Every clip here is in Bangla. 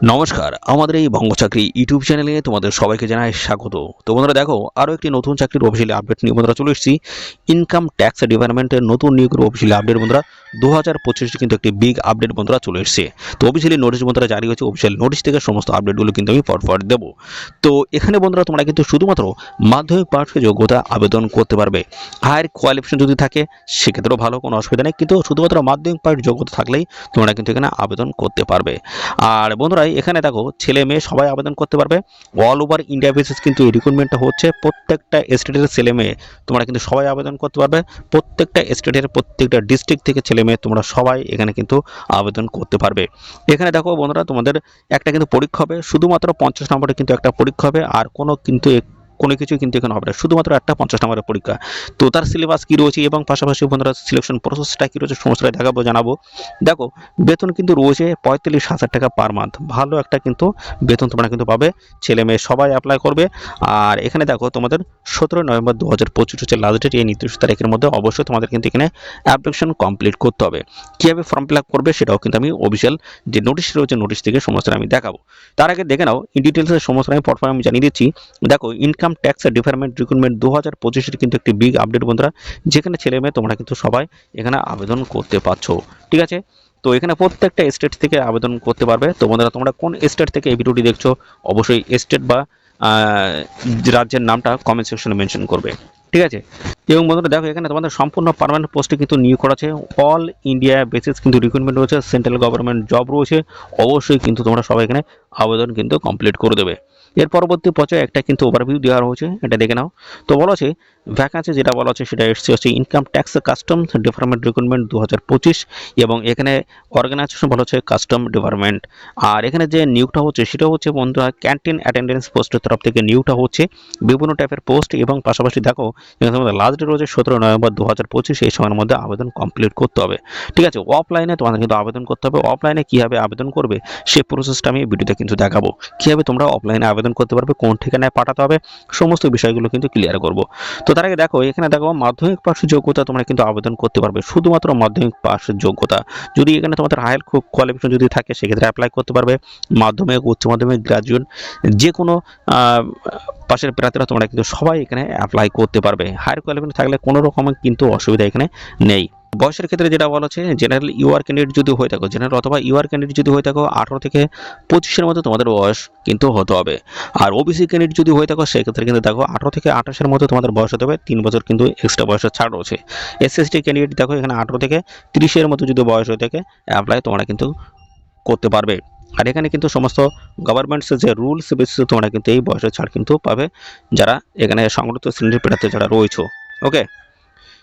নমস্কার, আমাদের এই বঙ্গ চাকরি ইউটিউব চ্যানেলে তোমাদের সবাইকে জানাই স্বাগত। তো বন্ধুরা দেখো আরও একটি নতুন চাকরির অফিসিয়ালি আপডেট নিয়ে বন্ধুরা চলে এসেছি। ইনকাম ট্যাক্স ডিপার্টমেন্টের নতুন নিয়োগের অফিসিয়ালি আপডেট বন্ধুরা দু হাজার পঁচিশে কিন্তু একটি বিগ আপডেট বন্ধুরা চলে এসেছে। তো অফিসিয়ালি নোটিশ বন্ধুরা জারি হয়েছে অফিসিয়াল নোটিশ থেকে সমস্ত আপডেটগুলো কিন্তু আমি পরপর দেবো। তো এখানে বন্ধুরা তোমরা কিন্তু শুধুমাত্র মাধ্যমিক পাশে যোগ্যতা আবেদন করতে পারবে। হায়ার কোয়ালিফিকেশন যদি থাকে, সেক্ষেত্রেও ভালো, কোনো অসুবিধা নেই। কিন্তু শুধুমাত্র মাধ্যমিক পাশের যোগ্যতা থাকলেই তোমরা কিন্তু এখানে আবেদন করতে পারবে। আর বন্ধুরা এখানে দেখো, ছেলে মেয়ে সবাই আবেদন করতে পারবে। অল ওভার ইন্ডিয়া বেসিস কিন্তু এই রিক্রুটমেন্টটা হচ্ছে প্রত্যেকটা স্টেটের ছেলে মেয়ে তোমরা কিন্তু সবাই আবেদন করতে পারবে। প্রত্যেকটা স্টেটের প্রত্যেকটা ডিস্ট্রিক্ট থেকে ছেলে মেয়ে তোমরা সবাই এখানে কিন্তু আবেদন করতে পারবে। এখানে দেখো বন্ধুরা, তোমাদের একটা কিন্তু পরীক্ষা হবে, শুধুমাত্র পঞ্চাশ নম্বরে কিন্তু একটা পরীক্ষা হবে, আর কোনো কিন্তু কোনো কিছু কিন্তু এখানে হবে না। শুধুমাত্র একটা পঞ্চাশ নম্বরের পরীক্ষা। তো তার সিলেবাস কী রয়েছে এবং পাশাপাশি বন্ধুরা সিলেকশন প্রসেসটা কী রয়েছে সমস্যাটা দেখাবো, জানাব। দেখো, বেতন কিন্তু রয়েছে পঁয়তাল্লিশ হাজার টাকা পার মান্থ ভালো একটা কিন্তু বেতন তোমরা কিন্তু পাবে। ছেলে মেয়ে সবাই অ্যাপ্লাই করবে। আর এখানে দেখো, তোমাদের সতেরোই নভেম্বর দু হাজার পঁচিশ হচ্ছে লাস্ট ডেট এই নির্দিষ্ট তারিখের মধ্যে অবশ্যই তোমাদের কিন্তু এখানে অ্যাপ্লিকেশন কমপ্লিট করতে হবে। কীভাবে ফর্ম ফিল আপ করবে সেটাও কিন্তু আমি অফিসিয়াল যে নোটিশ রয়েছে নোটিশ থেকে সমস্ত আমি দেখাবো। তার আগে দেখে নাও ইন ডিটেলসের সমস্ত আমি পরপর আমি জানিয়ে দিচ্ছি। দেখো ইনকাম ট্যাক্স ডিপার্টমেন্ট রিক্রুটমেন্ট দু হাজার পঁচিশের কিন্তু একটি বিগ আপডেট বন্ধুরা। যেখানে ছেলে মেয়ে, তোমরা কিন্তু সবাই এখানে আবেদন করতে পারছ। ঠিক আছে? তো এখানে প্রত্যেকটা স্টেট থেকে আবেদন করতে পারবে। তো বন্ধুরা, তোমরা কোন স্টেট থেকে এই ভিডিওটি দেখছ, অবশ্যই স্টেট বা রাজ্যের নামটা কমেন্ট সেকশনে মেনশন করবে। ঠিক আছে? এবং বন্ধুরা, দেখো, এখানে তোমাদের সম্পূর্ণ পার্মানেন্ট পোস্টে কিন্তু নিয়োগ করা আছে। অল ইন্ডিয়া বেসিস কিন্তু রিক্রুটমেন্ট রয়েছে। সেন্ট্রাল গভর্নমেন্ট জব রয়েছে। অবশ্যই কিন্তু তোমরা সবাই এখানে আবেদন কিন্তু কমপ্লিট করে দেবে। এর পরবর্তী পর্যায়ে একটা কিন্তু ওভারভিউ দেওয়া হয়েছে এটা দেখে নাও। তো বলা আছে ভ্যাকান্সি যেটা বলা হচ্ছে সেটা এসছে হচ্ছে income tax customs department recruitment দু হাজার পঁচিশ এবং এখানে অর্গানাইজেশন বলা হচ্ছে কাস্টম ডিপার্টমেন্ট আর এখানে যে নিয়োগটা হচ্ছে সেটা হচ্ছে বন্ধুরা ক্যান্টিন অ্যাটেন্ডেন্স পোস্টের তরফ থেকে নিয়োগটা হচ্ছে বিভিন্ন টাইপের পোস্ট এবং পাশাপাশি দেখো, এখানে তোমাদের লাস্ট ডেট রয়েছে সতেরো নভেম্বর দু হাজার পঁচিশ, এই সময়ের মধ্যে আবেদন কমপ্লিট করতে হবে। ঠিক আছে অফলাইনে তোমাদের কিন্তু আবেদন করতে হবে। অফলাইনে কীভাবে আবেদন করবে সেই প্রসেসটা আমি ভিডিওতে কিন্তু দেখাবো। কীভাবে তোমরা অফলাইনে আবেদন করতে পারবে, কোন ঠিকানায় পাঠাতে হবে, সমস্ত বিষয়গুলো কিন্তু ক্লিয়ার করব। তো তার আগে দেখো, এখানে দেখো মাধ্যমিক পাশের যোগ্যতা তোমরা কিন্তু আবেদন করতে পারবে। শুধুমাত্র মাধ্যমিক পাশের যোগ্যতা। যদি এখানে তোমাদের হায়ার কোয়ালিফিকেশন যদি থাকে, সেক্ষেত্রে অ্যাপ্লাই করতে পারবে। মাধ্যমিক, উচ্চ মাধ্যমিক গ্রাজুয়েট যে কোনো পাশের প্রার্থীরা তোমরা কিন্তু সবাই এখানে অ্যাপ্লাই করতে পারবে। হায়ার কোয়ালিফিকেশন থাকলে কোনো রকমের কিন্তু অসুবিধা এখানে নেই। বয়সের ক্ষেত্রে যেটা বলা হচ্ছে জেনারেল ইউআর ক্যান্ডিডেট যদি হয়ে থাকো জেনারেল অথবা ইউআর ক্যান্ডিডেট যদি হয়ে থাকো, আঠারো থেকে পঁচিশের মধ্যে তোমাদের বয়স কিন্তু হতে হবে। আর ওবিসি ক্যান্ডিডেট যদি হয়ে থাকো, সেক্ষেত্রে কিন্তু দেখো, আঠারো থেকে আঠাশের মধ্যে তোমাদের বয়স হতে হবে, তিন বছর কিন্তু এক্সট্রা বয়সের ছাড় রয়েছে। এসএসটি ক্যান্ডিডেট দেখো, এখানে আঠারো থেকে তিরিশের মধ্যে যদি বয়স হয়ে থাকে অ্যাপ্লাই তোমরা কিন্তু করতে পারবে। আর এখানে কিন্তু সমস্ত গভর্নমেন্টসের যে রুলস বেসিসে তোমরা কিন্তু এই বয়সের ছাড় কিন্তু পাবে, যারা এখানে সংগঠিত শ্রেণির প্রার্থী যারা রয়েছে। ওকে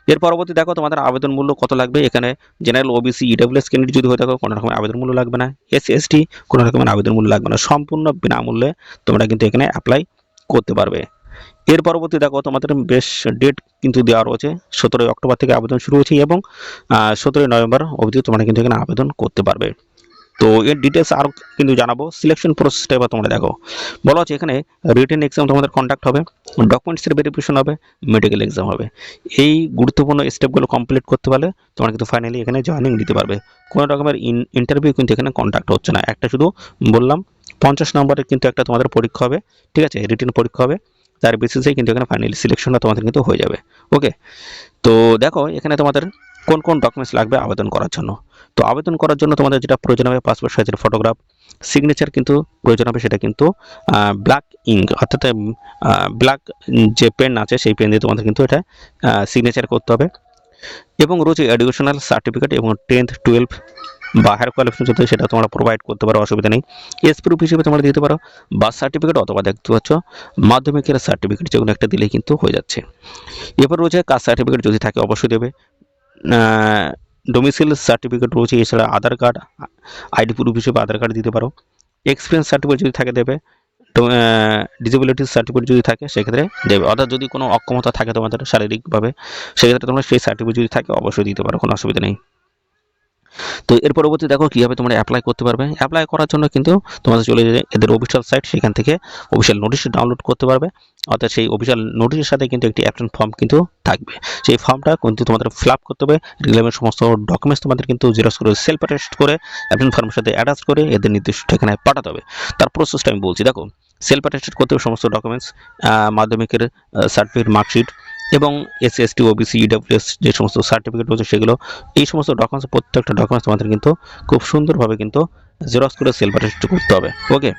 এর পরবর্তী দেখো তোমাদের আবেদন মূল্য কত লাগবে? এখানে জেনারেল ওবিসি ইডাব্লিউএস ক্যান্ডিডেট যদি হয়ে থাকো, কোনো রকমের আবেদন মূল্য লাগবে না। এস এসটি কোনো রকমের আবেদন মূল্য লাগবে না। সম্পূর্ণ বিনামূল্যে তোমরা কিন্তু এখানে অ্যাপ্লাই করতে পারবে। এর পরবর্তী দেখো তোমাদের বেশ ডেট কিন্তু দেওয়া রয়েছে। সতেরোই অক্টোবর থেকে আবেদন শুরু হয়েছে এবং সতেরোই নভেম্বর অবধি তোমরা কিন্তু এখানে আবেদন করতে পারবে। তো এর ডিটেলস আরও কিন্তু জানাব। সিলেকশন প্রসেসটা এবার তোমরা দেখো। বলা হচ্ছে এখানে রিটেন এক্সাম তোমাদের কন্ডাক্ট হবে ডকুমেন্টসের ভেরিফিকেশন হবে মেডিকেল এক্সাম হবে। এই গুরুত্বপূর্ণ স্টেপগুলো কমপ্লিট করতে পারলে তোমরা কিন্তু ফাইনালি এখানে জয়েনিং দিতে পারবে। কোনো রকমের ইন্টারভিউ কিন্তু এখানে কন্ডাক্ট হচ্ছে না। একটা শুধু বললাম, পঞ্চাশ নম্বরের কিন্তু একটা তোমাদের পরীক্ষা হবে, ঠিক আছে? রিটেন পরীক্ষা হবে। তার বেসিসেই কিন্তু এখানে ফাইনালি সিলেকশনটা তোমাদের কিন্তু হয়ে যাবে। ওকে তো দেখো, এখানে তোমাদের কোন কোন ডকুমেন্টস লাগবে আবেদন করার জন্য। তো আবেদন করার জন্য তোমাদের যেটা প্রয়োজন হবে পাসপোর্ট সাইজের ফটোগ্রাফ সিগনেচার কিন্তু প্রয়োজন হবে সেটা কিন্তু ব্ল্যাক ইঙ্ক অর্থাৎ ব্ল্যাক যে পেন আছে সেই পেন দিয়ে তোমাদের কিন্তু এটা সিগনেচার করতে হবে। এবং রয়েছে এডুকেশনাল সার্টিফিকেট এবং টেন্থ টুয়েলভ বা হায়ার কোয়ালিফিকেশন যদি সেটা তোমরা প্রোভাইড করতে পারো, অসুবিধা নেই। এস প্রুফ হিসেবে তোমরা দিতে পারো বার্থ সার্টিফিকেট অথবা দেখতে পাচ্ছ, মাধ্যমিকের সার্টিফিকেট যে কোনো একটা দিলেই কিন্তু হয়ে যাচ্ছে। এরপর রয়েছে কাস্ট সার্টিফিকেট যদি থাকে অবশ্যই দেবে। ডোমিসিল সার্টিফিকেট রয়েছে, এছাড়া আধার কার্ড আইডি প্রুফ হিসেবে আধার কার্ড দিতে পারো। এক্সপিরিয়েন্স সার্টিফিকেট যদি থাকে দেবে ডিসেবিলিটি সার্টিফিকেট যদি থাকে, সেক্ষেত্রে দেবে। অর্থাৎ যদি কোনো অক্ষমতা থাকে তোমাদের শারীরিকভাবে, সেক্ষেত্রে তোমরা সেই সার্টিফিকেট যদি থাকে, অবশ্যই দিতে পারো, কোনো অসুবিধা নেই। তো এর পরবর্তী দেখো কীভাবে তোমরা অ্যাপ্লাই করতে পারবে। অ্যাপ্লাই করার জন্য কিন্তু তোমাদের চলে যাবে এদের অফিসিয়াল সাইট সেখান থেকে অফিসিয়াল নোটিশ ডাউনলোড করতে পারবে। অর্থাৎ সেই অফিসিয়াল নোটিশের সাথে কিন্তু একটি অ্যাপ্লিকেশন ফর্ম কিন্তু থাকবে। সেই ফর্মটা কিন্তু তোমাদের ফিল আপ করতে হবে। রিলেভেন্ট সমস্ত ডকুমেন্টস তোমাদের কিন্তু জেরক্স করে সেলফ অ্যাটাস্ট করে অ্যাপ্লিকেশন ফর্মের সাথে অ্যাটাচ করে এদের নির্দিষ্ট ঠিকানায় পাঠাতে হবে। তার প্রসেসটা আমি বলছি। দেখো সেলফ অ্যাটাস্টেড করতে হবে সমস্ত ডকুমেন্টস মাধ্যমিকের সার্টিফিকেট মার্কশিট এবং S SC ST OBC EWS যে সমস্ত সার্টিফিকেট রয়েছে সেগুলো, এই সমস্ত ডকুমেন্টস প্রত্যেকটা ডকুমেন্টস তোমাদের কিন্তু খুব সুন্দরভাবে কিন্তু জেরক্স করে সেলফ অ্যাটেস্ট করতে হবে। ওকে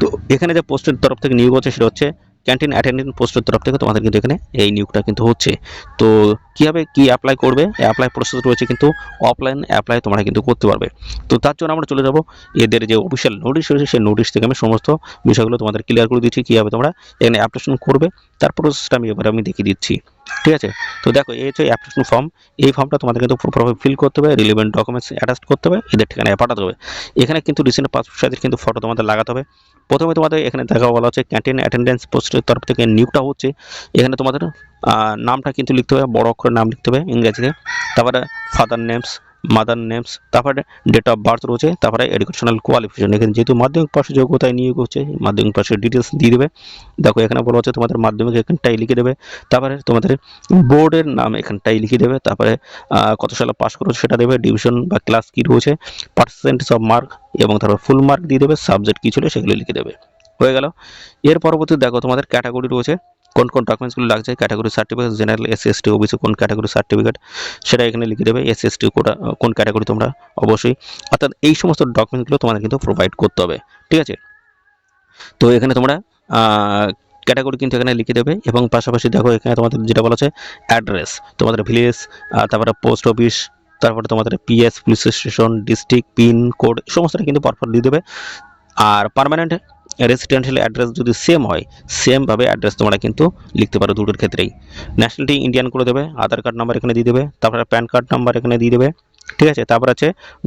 তো এখানে যে পোস্টের তরফ থেকে নিয়োগ হচ্ছে, সেটা হচ্ছে ক্যান্টিন অ্যাটেন্ডেন্ট পোস্টের তরফ থেকে তোমাদের কিন্তু এখানে এই নিয়োগটা কিন্তু হচ্ছে। তো কীভাবে কি অ্যাপ্লাই করবে? অ্যাপ্লাই প্রসেস রয়েছে কিন্তু অফলাইন অ্যাপ্লাই তোমরা কিন্তু করতে পারবে। তো তার জন্য আমরা চলে যাব। এদের যে অফিসিয়াল নোটিশ রয়েছে, সেই নোটিশ থেকে আমি সমস্ত বিষয়গুলো তোমাদের ক্লিয়ার করে দিচ্ছি, কীভাবে তোমরা এখানে অ্যাপ্লিকেশন করবে। তার প্রসেসটা আমি এবার আমি দেখিয়ে দিচ্ছি। ঠিক আছে? তো দেখো, এই হচ্ছে অ্যাপ্লিকেশন ফর্ম এই ফর্মটা তোমাদের কিন্তু প্রপারভাবে ফিল করতে হবে রিলেভেন্ট ডকুমেন্টস অ্যাটাচ করতে হবে, এদের ঠিকানায় পাঠাতে হবে। এখানে কিন্তু রিসেন্ট পাসপোর্ট সাইজের কিন্তু ফটো তোমাদের লাগাতে হবে। প্রথমে তোমাদের এখানে দেখা বলা হচ্ছে ক্যান্টিন অ্যাটেন্ডেন্স পোস্টের তরফ থেকে নিয়োগটা হচ্ছে। এখানে তোমাদের নামটা কিন্তু লিখতে হবে, বড় অক্ষরে নাম লিখতে হবে ইংরেজিতে। তারপরে ফাদার নেমস মাদার নেমস তারপরে ডেট অফ বার্থ রয়েছে, তারপরে এডুকেশনাল কোয়ালিফিকেশন এখানে যেহেতু মাধ্যমিক পাশে যোগ্যতায় নিয়োগ হচ্ছে মাধ্যমিক পাশের ডিটেলস দিয়ে দেবে। দেখো, এখানে বলা হচ্ছে তোমাদের মাধ্যমিক এখানটাই লিখে দেবে। তারপরে তোমাদের বোর্ডের নাম এখানটাই লিখে দেবে। তারপরে কত সালে পাস করেছ সেটা দেবে। ডিভিশন বা ক্লাস কী রয়েছে? পার্সেন্টেজ অফ মার্ক এবং তারপর ফুল মার্ক দিয়ে দেবে সাবজেক্ট কী ছিল সেগুলো লিখে দেবে। হয়ে গেল। এর পরবর্তী দেখো তোমাদের ক্যাটাগরি রয়েছে, কোন কোন ডকুমেন্টসগুলো লাগছে category certificate general S S T OBC কোন ক্যাটাগরি সার্টিফিকেট সেটা এখানে লিখে দেবে এস এস টি কোন ক্যাটাগরি তোমরা, অবশ্যই। অর্থাৎ এই সমস্ত ডকুমেন্টসগুলো তোমাদের কিন্তু প্রোভাইড করতে হবে, ঠিক আছে? তো এখানে তোমরা ক্যাটাগরি কিন্তু এখানে লিখে দেবে এবং পাশাপাশি দেখো এখানে তোমাদের যেটা বলা আছে অ্যাড্রেস তোমাদের ভিলেজ তারপরে পোস্ট অফিস তারপরে তোমাদের PS police station district pin code সমস্তটা কিন্তু পরপর দিয়ে দেবে। আর পারমানেন্ট রেসিডেন্সিয়াল অ্যাড্রেস যদি সেম হয় সেমভাবে অ্যাড্রেস তোমরা কিন্তু লিখতে পারো দুটোর ক্ষেত্রেই। ন্যাশনালিটি ইন্ডিয়ান করে দেবে আধার কার্ড নাম্বার এখানে দিয়ে দেবে, তারপরে প্যান কার্ড নাম্বার এখানে দিয়ে দেবে। ঠিক আছে? তারপর আছে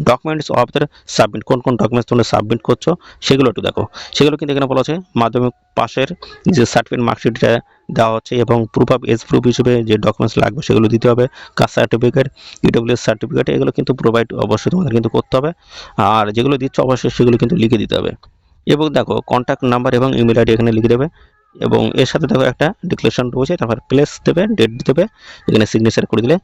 ডকুমেন্টস অফ দ্য সাবমিট কোন কোন ডকুমেন্টস তোমরা সাবমিট করছ, সেগুলো একটু দেখো। সেগুলো কিন্তু এখানে বলা আছে মাধ্যমিক পাশের যে সার্টিফিকেট মার্কশিটটা দেওয়া হচ্ছে এবং প্রুফ অফ এজ প্রুফ হিসেবে যে ডকুমেন্টস লাগবে সেগুলো দিতে হবে। কাস্ট সার্টিফিকেট ইডব্লিউএস সার্টিফিকেট এগুলো কিন্তু প্রোভাইড অবশ্যই তোমাদের কিন্তু করতে হবে। আর যেগুলো দিচ্ছ অবশ্যই সেগুলো কিন্তু লিখে দিতে হবে। এবং দেখো কন্ট্যাক্ট নাম্বার এবং ইমেল আইডি এখানে লিখে দেবে। এবং এর সাথে দেখো একটা ডিক্লেশন রয়েছে তারপর প্লেস দেবে ডেট দেবে, এখানে সিগনেচার করে দিলে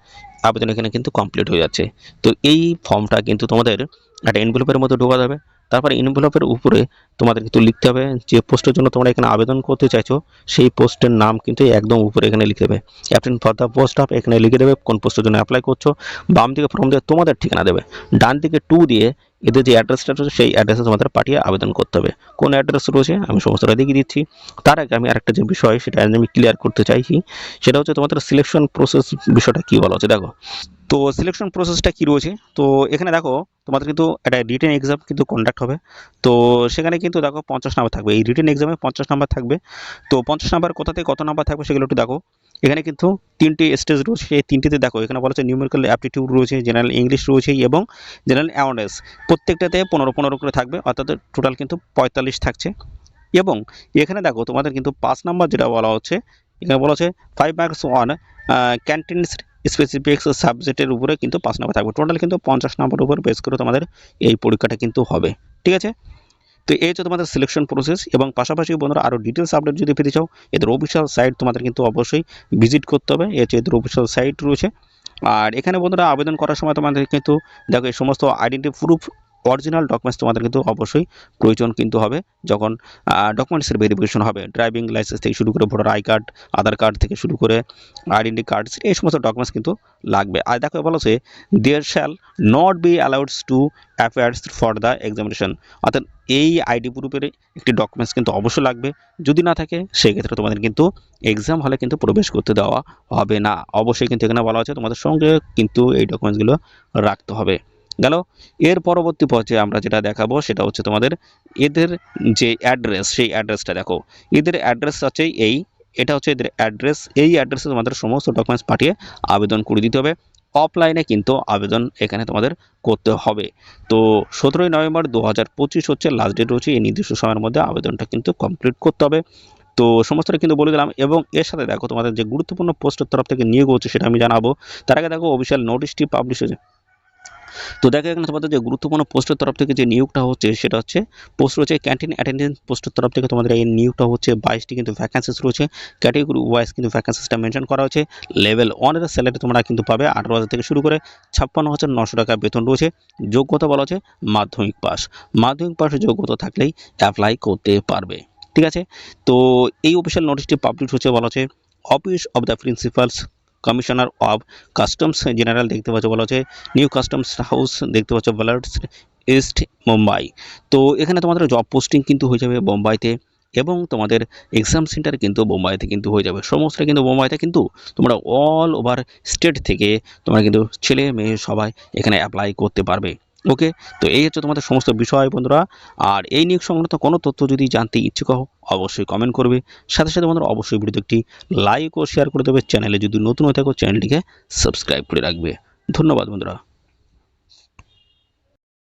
আবেদন এখানে কিন্তু কমপ্লিট হয়ে যাচ্ছে। তো এই ফর্মটা কিন্তু তোমাদের একটা এনভেলপের মতো ঢোকা যাবে। তারপরে ইনভেলপের উপরে তোমাদের কিন্তু লিখতে হবে, যে পোস্টের জন্য তোমরা এখানে আবেদন করতে চাইছো, সেই পোস্টের নাম কিন্তু একদম উপরে এখানে লিখে দেবে। Applying for the post of এখানে লিখে দেবে কোন পোস্টের জন্য অ্যাপ্লাই করছ, বাম দিকে ফর্ম দিয়ে তোমাদের ঠিকানা দেবে। ডান দিকে টু দিয়ে এদের যে অ্যাড্রেসটা রয়েছে, সেই অ্যাড্রেসে তোমাদের পাঠিয়ে আবেদন করতে হবে। কোন অ্যাড্রেস রয়েছে, আমি সমস্তটা দেখিয়ে দিচ্ছি। তার আগে আমি আরেকটা যে বিষয়, সেটা আমি ক্লিয়ার করতে চাইছি, সেটা হচ্ছে তোমাদের সিলেকশন প্রসেস বিষয়টা কী বলা হচ্ছে, দেখো। তো সিলেকশন প্রসেসটা কী রয়েছে? তো এখানে দেখো, তোমাদের কিন্তু একটা রিটেন এক্সাম কিন্তু কন্ডাক্ট হবে। তো সেখানে কিন্তু দেখো পঞ্চাশ নাম্বার থাকবে। এই রিটেন এক্সামে পঞ্চাশ নাম্বার থাকবে। তো পঞ্চাশ নাম্বার কোথা থেকে কত নাম্বার থাকবে সেগুলো একটু দেখো। এখানে কিন্তু তিনটি স্টেজ রয়েছে। সেই তিনটিতে দেখো, এখানে বলা হচ্ছে নিউমেরিক্যাল অ্যাপটিটিউড রয়েছে জেনারেল ইংলিশ রয়েছে এবং জেনারেল অ্যাওয়ারনেস প্রত্যেকটাতে পনেরো পনেরো করে থাকবে, অর্থাৎ টোটাল কিন্তু পঁয়তাল্লিশ থাকছে। এবং এখানে দেখো, তোমাদের কিন্তু পাঁচ নাম্বার যেটা বলা হচ্ছে, এখানে বলা হচ্ছে ফাইভ মার্কস ওয়ান ক্যান্টিন স্পেসিফিক সাবজেক্টের উপরে কিন্তু পাঁচ নম্বর থাকবে। টোটাল কিন্তু পঞ্চাশ নম্বর উপর বেস করে তোমাদের এই পরীক্ষাটা কিন্তু হবে। ঠিক আছে? তো এই হচ্ছে তোমাদের সিলেকশন প্রসেস এবং পাশাপাশি বন্ধুরা আরও ডিটেলস আপডেট যদি পেতে চাও, এদের অফিসিয়াল সাইট তোমাদের কিন্তু অবশ্যই ভিজিট করতে হবে। এই হচ্ছে এদের অফিসিয়াল সাইট রয়েছে। আর এখানে বন্ধুরা আবেদন করার সময় তোমাদের কিন্তু দেখো এই সমস্ত আইডেন্টি প্রুফ অরিজিনাল ডকুমেন্টস তোমাদের কিন্তু অবশ্যই প্রয়োজন কিন্তু হবে। যখন ডকুমেন্টসের ভেরিফিকেশন হবে ড্রাইভিং লাইসেন্স থেকে শুরু করে voter I card Aadhaar card থেকে শুরু করে আইডেন্টি কার্ড এই সমস্ত ডকুমেন্টস কিন্তু লাগবে। আর দেখো বলা হচ্ছে there shall not be allowed to affairs for the examination অর্থাৎ এই আইডি প্রুফের একটি ডকুমেন্টস কিন্তু অবশ্যই লাগবে। যদি না থাকে সেই ক্ষেত্রে তোমাদের কিন্তু এক্সাম হলে কিন্তু প্রবেশ করতে দেওয়া হবে না। অবশ্যই কিন্তু এখানে বলা আছে, তোমাদের সঙ্গে কিন্তু এই ডকুমেন্টসগুলো রাখতে হবে। গেল। এর পরবর্তী পর্যায়ে আমরা যেটা দেখাবো সেটা হচ্ছে তোমাদের এদের যে অ্যাড্রেস, সেই অ্যাড্রেসটা দেখো। এদের অ্যাড্রেস আছে এই, এটা হচ্ছে এদের অ্যাড্রেস। এই অ্যাড্রেসে তোমাদের সমস্ত ডকুমেন্টস পাঠিয়ে আবেদন করে দিতে হবে। অফলাইনে কিন্তু আবেদন এখানে তোমাদের করতে হবে। তো সতেরোই নভেম্বর দু হাজার পঁচিশ হচ্ছে লাস্ট ডেট রয়েছে। এই নির্দিষ্ট সময়ের মধ্যে আবেদনটা কিন্তু কমপ্লিট করতে হবে। তো সমস্তটা কিন্তু বলে দিলাম। এবং এর সাথে দেখো তোমাদের যে গুরুত্বপূর্ণ পোস্টের তরফ থেকে নিয়োগ হচ্ছে সেটা আমি জানাব। তার আগে দেখো অফিসিয়াল নোটিশটি পাবলিশ হয়েছে। তো দেখা এখানে তোমাদের যে গুরুত্বপূর্ণ পোস্টের তরফ থেকে যে নিয়োগটা হচ্ছে, সেটা হচ্ছে পোস্ট রয়েছে ক্যান্টিন অ্যাটেন্ডেন্স পোস্টের তরফ থেকে তোমাদের এই নিয়োগটা হচ্ছে বাইশটি কিন্তু ভ্যাকান্সিস রয়েছে। ক্যাটেগরি ওয়াইজ কিন্তু ভ্যাকান্সিসটা মেনশন করা হয়েছে। লেভেল ওয়ানের স্যালারি তোমরা কিন্তু পাবে আঠারো হাজার থেকে শুরু করে ছাপ্পান্ন হাজার নশো টাকা বেতন রয়েছে। যোগ্যতা বলা হচ্ছে মাধ্যমিক পাস। মাধ্যমিক পাশে যোগ্যতা থাকলেই অ্যাপ্লাই করতে পারবে। ঠিক আছে? তো এই অফিসিয়াল নোটিশটি পাবলিশ হচ্ছে বলা হচ্ছে office of the principals commissioner of customs general দেখতে পাচ্ছ বলা হচ্ছে, নিউ কাস্টমস হাউস দেখতে পাচ্ছ বালার্স ইস্ট মুম্বাই। তো এখানে তোমাদের জব পোস্টিং কিন্তু হয়ে যাবে বোম্বাইতে এবং তোমাদের এক্সাম সেন্টার কিন্তু বোম্বাইতে কিন্তু হয়ে যাবে। সমস্ত কিন্তু বোম্বাইতে কিন্তু তোমরা অল ওভার স্টেট থেকে তোমরা কিন্তু ছেলে মেয়ে সবাই এখানে অ্যাপ্লাই করতে পারবে। ওকে তো এই হচ্ছে তোমাদের সমস্ত বিষয় বন্ধুরা। আর এই নিয়োগ সংক্রান্ত কোনো তথ্য যদি জানতে ইচ্ছুক হও, অবশ্যই কমেন্ট করবে। সাথে সাথে বন্ধুরা, অবশ্যই ভিডিওতে একটি লাইক ও শেয়ার করে দেবে। চ্যানেলে যদি নতুন হয়ে থাকো চ্যানেলটিকে সাবস্ক্রাইব করে রাখবে। ধন্যবাদ বন্ধুরা।